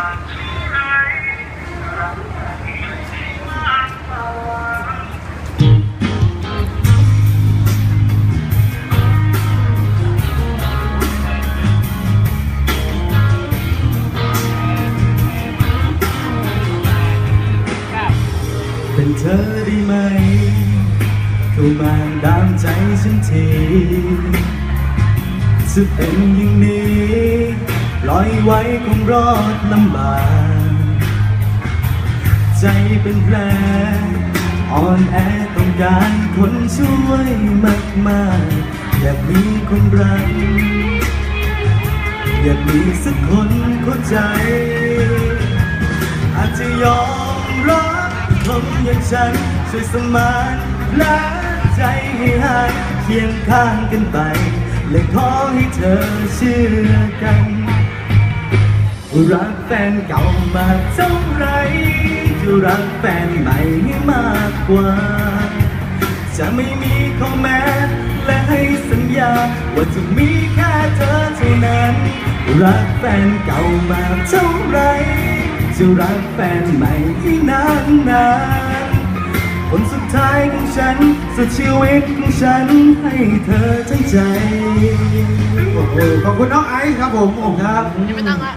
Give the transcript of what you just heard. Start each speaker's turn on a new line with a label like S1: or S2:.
S1: เป็นเธอได้ไหมเข้ามาดามใจฉันทีจะเป็นอย่างนี้ อยไว้คงรอดลำบาก ใจเป็นแผลอ่อนแอต้องการคนช่วยมากมากอยากมีคนรัก อยากมีสักคนเข้าใจ อาจจะยอมรับคนอย่างฉัน ช่วยสมานและใจให้หายเคียงข้างกันไป และขอให้เธอเชื่อกัน รักแฟนเก่ามากเท่าไรจะรักแฟนใหม่ให้มากกว่า จะไม่มีข้อแม้และให้สัญญา ว่าจะมีแค่เธอเท่านั้น รักแฟนเก่ามากเท่าไรจะรักแฟนใหม่ที่นานนานๆคนสุดท้ายของฉันสุดชีวิตของฉันให้เธอทั้งใจ
S2: โอ้โหขอบคุณน้องไอซ์ครับผม โอ้ครับ
S3: ไม่ต้องละ